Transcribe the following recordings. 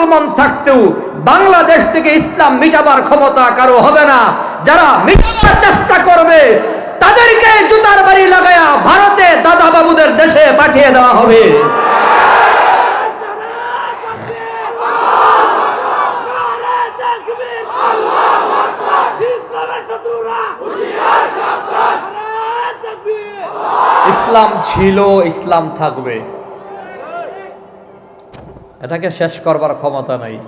মুসলমান থাকতেও বাংলাদেশ থেকে ইসলাম মিটাবার ক্ষমতা কারও হবে না। যারা মিটাবার চেষ্টা করবে, তাদেরকে জুতার বাড়ি লাগায়া ভারতে দাদা বাবুদের দেশে পাঠিয়ে দেওয়া হবে। ইসলাম ছিল, ইসলাম থাকবে। এটাকে শেষ করবার ক্ষমতা নাই।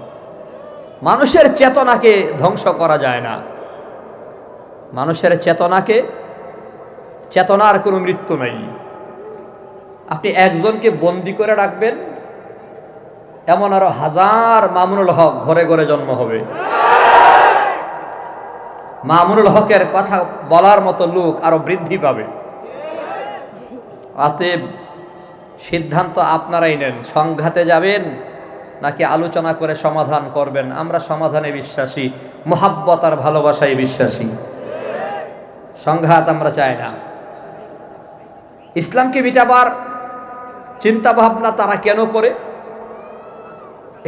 মানুষের চেতনাকে ধ্বংস করা যায় না। মানুষের চেতনাকে, চেতনার কোনো মৃত্যু নাই। আপনি একজনকে বন্দি করে রাখবেন, এমন আরও হাজার মামুনুল হক ঘরে ঘরে জন্ম হবে। মামুনুল হকের কথা বলার মতো লোক আরও বৃদ্ধি পাবে। অতএব সিদ্ধান্ত আপনারাই নেন। সংঘাতে যাবেন নাকি আলোচনা করে সমাধান করবেন? আমরা সমাধানে বিশ্বাসী, মোহাব্বত আর ভালোবাসায় বিশ্বাসী। সংঘাত আমরা চাই না। ইসলামকে মিটাবার চিন্তা ভাবনা তারা কেন করে?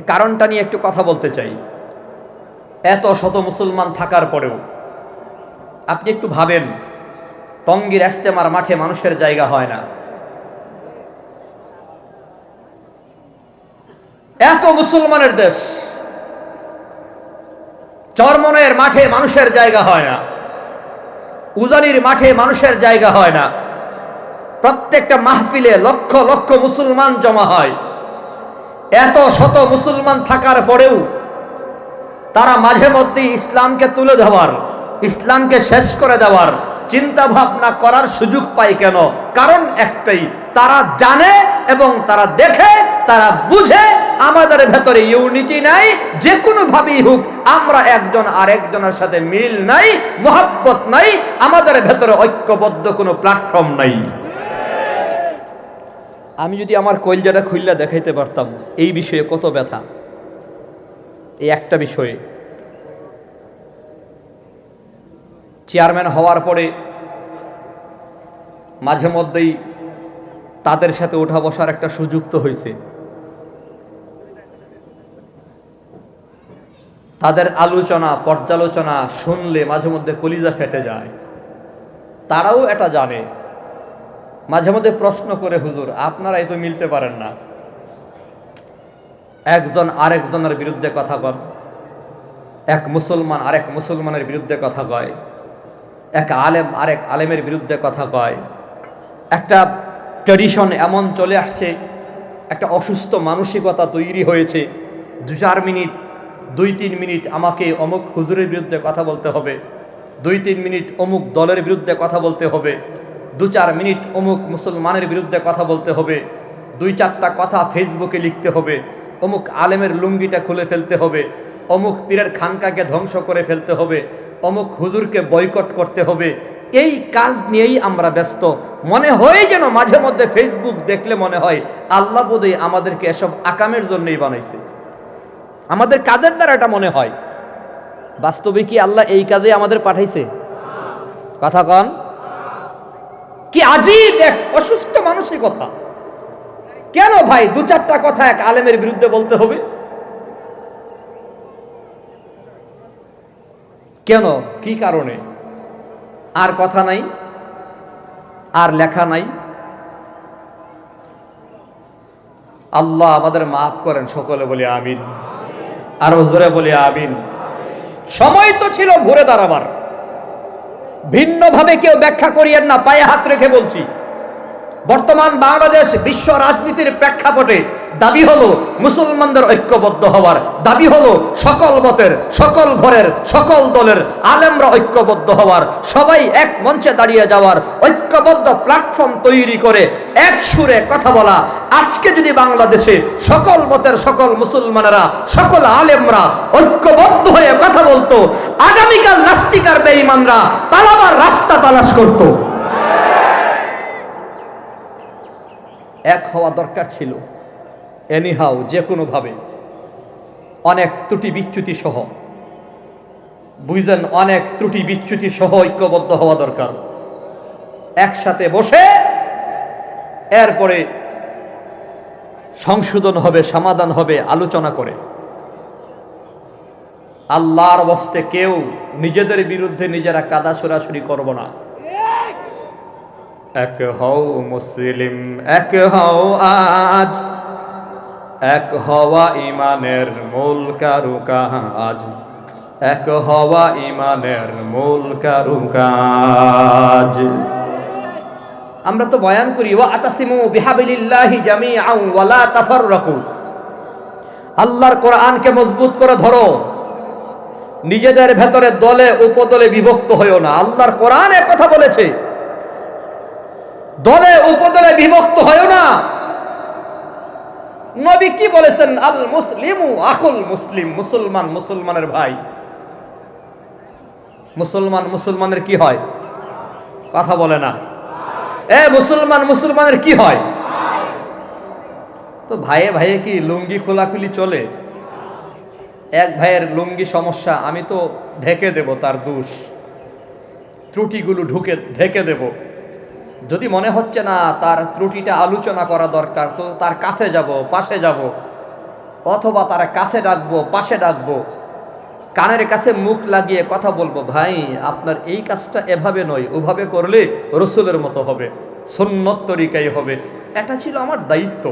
কারণটা নিয়ে একটু কথা বলতে চাই। এত শত মুসলমান থাকার পরেও আপনি একটু ভাবেন, টঙ্গীর এস্তেমার মাঠে মানুষের জায়গা হয় না। এত মুসলমানের দেশ, চরমনের মাঠে মানুষের জায়গা হয় না, উজানির মাঠে মানুষের জায়গা হয় না, প্রত্যেকটা মাহফিলে লক্ষ লক্ষ মুসলমান জমা হয়। এত শত মুসলমান থাকার পরেও তারা মাঝে মধ্যে ইসলামকে তুলে দেওয়ার, ইসলামকে শেষ করে দেওয়ার চিন্তা ভাবনা করার সুযোগ পায় কেন? কারণ একটাই, তারা জানে এবং তারা দেখে, তারা বুঝে, আমাদের ভেতরে ইউনিটি নাই যে কোনো ভাবেই হোক, আমরা একজন আরেকজনের সাথে মিল নাই, মোহাব্বত নাই, আমাদের ভেতরে ঐক্যবদ্ধ কোনো প্ল্যাটফর্ম নাই। আমি যদি আমার কইলজাটা খুললা দেখাইতে পারতাম, এই বিষয়ে কত ব্যথা। এই একটা বিষয়ে। চেয়ারম্যান হওয়ার পরে মাঝে মধ্যেই তাদের সাথে ওঠা বসার একটা সুযোগ তো হয়েছে। তাদের আলোচনা, পর্যালোচনা শুনলে মাঝে মধ্যে কলিজা ফেটে যায়। তারাও এটা জানে। মাঝে মধ্যে প্রশ্ন করে, হুজুর, আপনারাই তো মিলতে পারেন না। একজন আরেকজনের বিরুদ্ধে কথা কন। এক মুসলমান আরেক মুসলমানের বিরুদ্ধে কথা কয়। এক আলেম, আরেক আলেমের বিরুদ্ধে কথা কয়। একটা ট্রেডিশন এমন চলে আসছে, একটা অসুস্থ মানসিকতা তৈরি হয়েছে। দু চার মিনিট, দুই তিন মিনিট আমাকে অমুক হুজুরের বিরুদ্ধে কথা বলতে হবে, দুই তিন মিনিট অমুক দলের বিরুদ্ধে কথা বলতে হবে, দু চার মিনিট অমুক মুসলমানের বিরুদ্ধে কথা বলতে হবে, দুই চারটা কথা ফেসবুকে লিখতে হবে, অমুক আলেমের লুঙ্গিটা খুলে ফেলতে হবে, অমুক পীরের খানকাকে ধ্বংস করে ফেলতে হবে অমুক হুজুরকে বয়কট করতে হবে। এই কাজ নিয়েই আমরা ব্যস্ত। মনে হয় যেন মাঝে মধ্যে ফেসবুক দেখলে মনে হয়, আল্লাহ বোধহয় আমাদেরকে এসব আকামের জন্যই বানাইছে। আমাদের কাজের দ্বারা এটা মনে হয়। বাস্তবে কি আল্লাহ এই কাজে আমাদের পাঠাইছে? কথা কন। কি আজীব এক অসুস্থ মানুষের কথা কেন ভাই দু চারটা কথা এক আলেমের বিরুদ্ধে বলতে হবে? কেন? কি কারণে? আর কথা নাই, আর লেখা নাই। আল্লাহ আমাদের মাফ করেন, সকলে বলি আমিন। আর জোরে বলি আমিন। সময় তো ছিল ঘুরে দাঁড়াবার। ভিন্নভাবে কেউ ব্যাখ্যা করিয়েন না, পায়ে হাত রেখে বলছি। বর্তমান বাংলাদেশ বিশ্ব রাজনীতির প্রেক্ষাপটে দাবি হলো মুসলমানদের ঐক্যবদ্ধ হওয়ার। দাবি হলো সকল মতের, সকল ঘরের, সকল দলের আলেমরা ঐক্যবদ্ধ হওয়ার। সবাই এক মঞ্চে দাঁড়িয়ে যাওয়ার ঐক্যবদ্ধ প্ল্যাটফর্ম তৈরি করে এক সুরে কথা বলা। আজকে যদি বাংলাদেশে সকল মতের, সকল মুসলমানেরা, সকল আলেমরা ঐক্যবদ্ধ হয়ে কথা বলতো, আগামীকাল নাস্তিকার বেঈমানরা পালাবার রাস্তা তালাশ করতো। এক হওয়া দরকার ছিল। এনিহাও যে কোনোভাবে অনেক ত্রুটি বিচ্যুতি সহ। বুঝলেন, অনেক ত্রুটি বিচ্যুতি সহ ঐক্যবদ্ধ হওয়া দরকার। একসাথে বসে এরপরে সংশোধন হবে, সমাধান হবে, আলোচনা করে। আল্লাহর বস্তে কেউ নিজেদের বিরুদ্ধে নিজেরা কাদা সরাসরি করব না। এক হও মুসলিম, এক হও আজ। এক হওয়া ইমানের মূল কারুকাজ এক হওয়া ইমানের মূল কারুকাজ আমরা তো বয়ান করি, ওয়া আতাসিমু বিহাবিলিল্লাহি জামিআন ওয়া লা তাফাররাকু। আল্লাহর কোরআনকে মজবুত করে ধরো। নিজেদের ভেতরে দলে, উপদলে বিভক্ত হইও না। আল্লাহর কোরআনে কথা বলেছে। দলে উপদলে বিভক্ত হইও না। নবী কি বলেছেন? আল মুসলিমু আখুল মুসলিম, মুসলমান মুসলমানের ভাই। মুসলমান মুসলমানের কি হয়? কথা বলে না। এ মুসলমান মুসলমানের কি হয়? তো ভাইয়ে ভাইয়ে কি লুঙ্গি খোলাখুলি চলে? এক ভাইয়ের লুঙ্গি সমস্যা, আমি তো ঢেকে দেব তার দোষ। ত্রুটিগুলো ঢুকে, ঢেকে দেব। যদি মনে হচ্ছে না তার ত্রুটিটা আলোচনা করা দরকার, তো তার কাছে যাব, পাশে যাব, অথবা তার কাছে ডাকবো, পাশে ডাকবো, কানের কাছে মুখ লাগিয়ে কথা বলব, ভাই, আপনার এই কাজটা এভাবে নয়, ওভাবে করলে রসুলের মতো হবে, সুন্নত তরিকাই হবে। এটা ছিল আমার দায়িত্ব।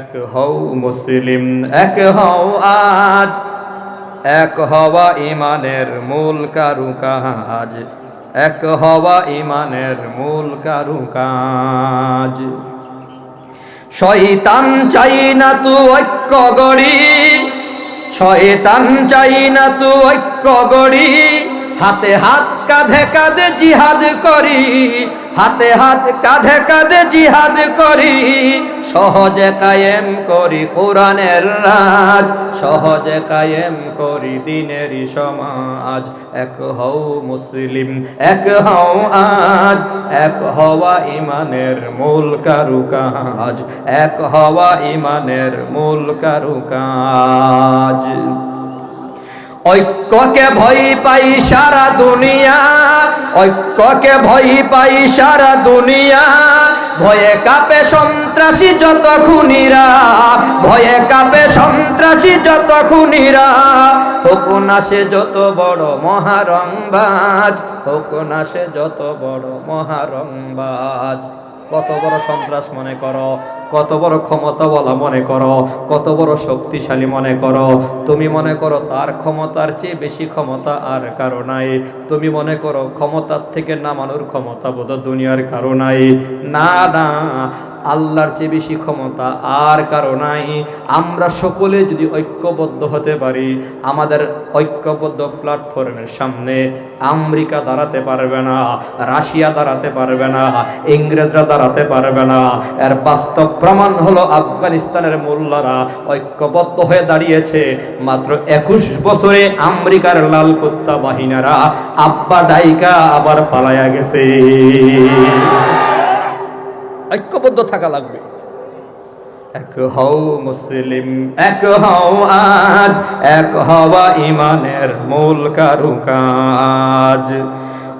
এক হও মুসলিম, এক হও আজ, এক হওয়া ইমানের মূল কারুকাজ। এক হওয়া ইমানের মূল কারু কারুকাজ শয়তান চাই না তু ঐক্য গড়ি, শয়তান চাই না তু ঐক্য গড়ি, হাতে হাত কাঁধে কাঁধে জিহাদ করি হাতে হাত কাঁধে কাঁধে জিহাদ করি, সহজে কায়েম করি কোরআনের রাজ, সহজে কায়েম করি দিনেরই সমাজ। এক হও মুসলিম, এক হও আজ, এক হওয়া ইমানের মূল কারু কারুকাজ এক হওয়া ইমানের মূল কারুকাজ ঐক্যকে ভয় পাই সারা দুনিয়া, ঐক্যকে ভয় পাই সারা দুনিয়া। ভয়ে কাপে সন্ত্রাসী যত খুনিরা, ভয়ে কাপে সন্ত্রাসী যত খুনিরা। হোক না সে যত বড় মহারংবাজ, হোক না সে যত বড় মহারংবাজ। কত বড় সন্ত্রাস মনে করো, কত বড় ক্ষমতা বলা মনে করো, কত বড় শক্তিশালী মনে করো। তুমি মনে করো তার ক্ষমতার চেয়ে বেশি ক্ষমতা আর কারও নাই। তুমি মনে করো ক্ষমতার থেকে নামানোর ক্ষমতা বোধ দুনিয়ার কারও নাই। না না আল্লাহর চেয়ে বেশি ক্ষমতা আর কারও নাই। আমরা সকলে যদি ঐক্যবদ্ধ হতে পারি, আমাদের ঐক্যবদ্ধ প্ল্যাটফর্মের সামনে আমেরিকা দাঁড়াতে পারবে না, রাশিয়া দাঁড়াতে পারবে না, ইংরেজরা দাঁড়াতে পারবে না। এর বাস্তব প্রমাণ হলো আফগানিস্তানের মোল্লারা ঐক্যবদ্ধ হয়ে দাঁড়িয়েছে। মাত্র একুশ বছরে আমেরিকার লাল কুত্তা বাহিনীরা আব্বা ডাইকা আবার পালায়া গেছে। ঐক্যবদ্ধ থাকা লাগবে। এক হও মুসলিম এক হও আজ এক হওয়া ইমানের মূল কারুকাজ।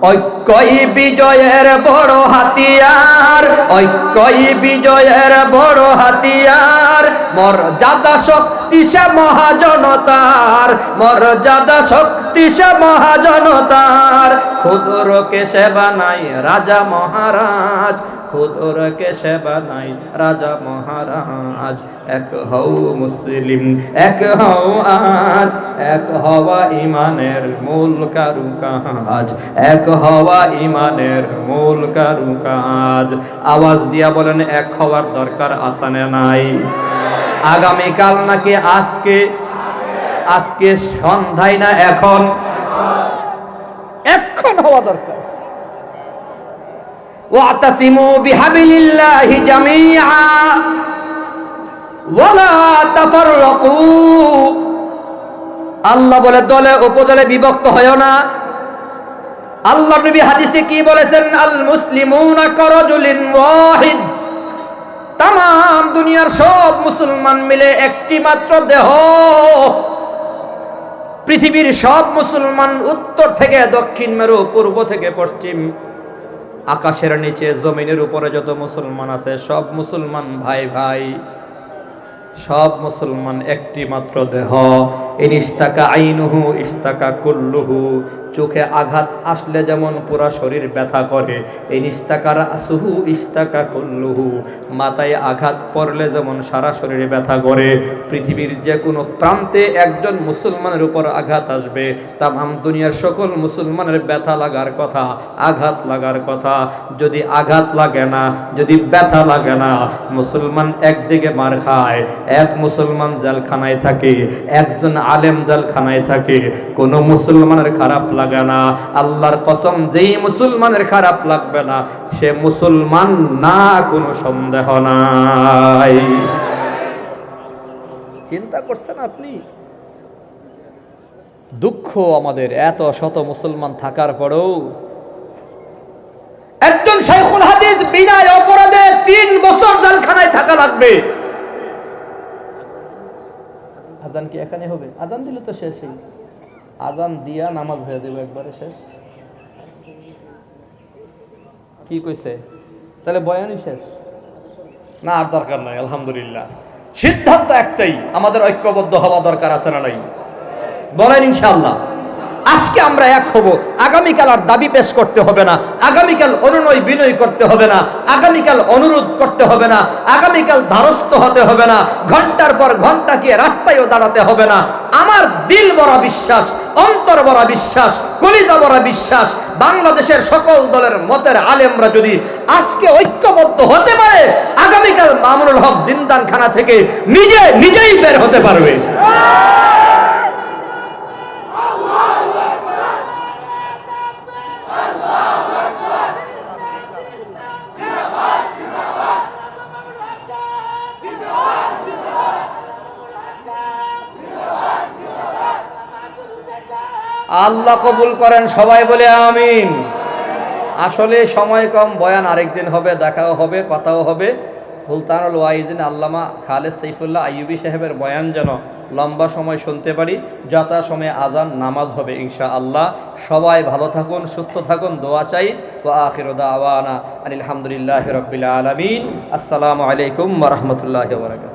ঐক্যই বিজয়ের বড় হাতিয়ার, ঐক্যই বিজয়ের বড় হাতিয়ার। মর্যাদা শক্তি সে মহাজনতার, মর্যাদা শক্তি সে মহাজনতার। ক্ষুদ্রকে সেবা নাই রাজা মহারাজ, ক্ষুদ্রকে সেবা নাই রাজা মহারাজ। এক হও মুসলিম, এক হও আজ, এক হওয়া ইমানের মূল কারুকাজ। এক হওয়া ইমানের মূল কারু কাজ আওয়াজ দিয়া বলেন, এক হওয়ার দরকার আসানে নাই। আগামীকাল নাকি আজকে? আজকে সন্ধ্যায় না এখন? এখন হওয়া দরকার। ওয়াতাসিমু বিহাবিলিল্লাহি জামিআ ওয়ালা তাফাররাকু। আল্লাহ বলে, দলে উপদলে বিভক্ত হয় না। আল্লাহ নবী হাদিসে কি বলেছেন? আল মুসলিমুনা করজুলিন ওয়াহিদ। তাম দুনিয়ার সব মুসলমান মিলে একটি মাত্র দেহ। পৃথিবীর সব মুসলমান উত্তর থেকে দক্ষিণ মেরু, পূর্ব থেকে পশ্চিম। আকাশের নিচে, জমিনের উপরে যত মুসলমান আছে, সব মুসলমান ভাই ভাই সব মুসলমান একটি মাত্র দেহ। আইনুহু চোখে আঘাত আসলে যেমন পুরা শরীর ব্যথা করে ইনিস্তাকার আসুহু ইস্তাকা কুল্লুহু। মাথায় আঘাত পড়লে যেমন সারা শরীরে ব্যথা করে, পৃথিবীর যে কোনো প্রান্তে একজন মুসলমানের উপর আঘাত আসবে। তাম দুনিয়ার সকল মুসলমানের ব্যথা লাগার কথা, আঘাত লাগার কথা। যদি আঘাত লাগে না, যদি ব্যথা লাগে না, মুসলমান একদিকে মার খায়, এক মুসলমান জেলখানায় থাকে, একজন আলেম জেলখানায় থাকে, কোন মুসলমানের খারাপ লাগে না। আল্লাহর কসম, যেই মুসলমানের খারাপ লাগবে না, সে মুসলমান না, কোনো সন্দেহ নাই। চিন্তা করছেন আপনি? দুঃখ আমাদের, এত শত মুসলমান থাকার পরেও। একজন শাইখুল হাদিস বিনা অপরাধে তিন বছর জেলখানায় থাকা লাগবে। আজান কি এখানে হবে? আজান দিলে তো শেষই। আজান দিয়া নামাজ হয়ে দেবো একবারে শেষ। কি কইছে? তাহলে বয়ানই শেষ। না, আর দরকার নাই, আলহামদুলিল্লাহ। সিদ্ধান্ত একটাই, আমাদের ঐক্যবদ্ধ হওয়া দরকার আছে না নাই? বলেন ইনশাআল্লাহ। আজকে আমরা এক হব। আগামীকাল আর দাবি পেশ করতে হবে না। আগামীকাল অনুনয় বিনয় করতে হবে না। আগামীকাল অনুরোধ করতে হবে না। আগামীকাল ধারস্থ হতে হবে না। ঘণ্টার পর ঘণ্টা গিয়ে রাস্তায়ও দাঁড়াতে হবে না। আমার দিল বড় বিশ্বাস, অন্তর বড় বিশ্বাস, কলিজা বড় বিশ্বাস, বাংলাদেশের সকল দলের মতের আলেমরা যদি আজকে ঐক্যবদ্ধ হতে পারে, আগামীকাল মামুনুল হক জিন্দান খানা থেকে নিজে নিজেই বের হতে পারবে। আল্লাহ কবুল করেন, সবাই বলে আমিন। আসলে সময় কম, বয়ান আরেকদিন হবে, দেখাও হবে, কথাও হবে। সুলতানুল ওয়াইদিন আল্লামা খালেদ সৈফুল্লাহ আইয়ুবী সাহেবের বয়ান যেন লম্বা সময় শুনতে পারি, যথা সময়ে আজান নামাজ হবে ইনশা আল্লাহ সবাই ভালো থাকুন, সুস্থ থাকুন, দোয়া চাই। ও আখির দাওয়ানা আলহামদুলিল্লাহ রবিল আলমিন। আসসালামু আলাইকুম রহমতুল্লাহ বরকাত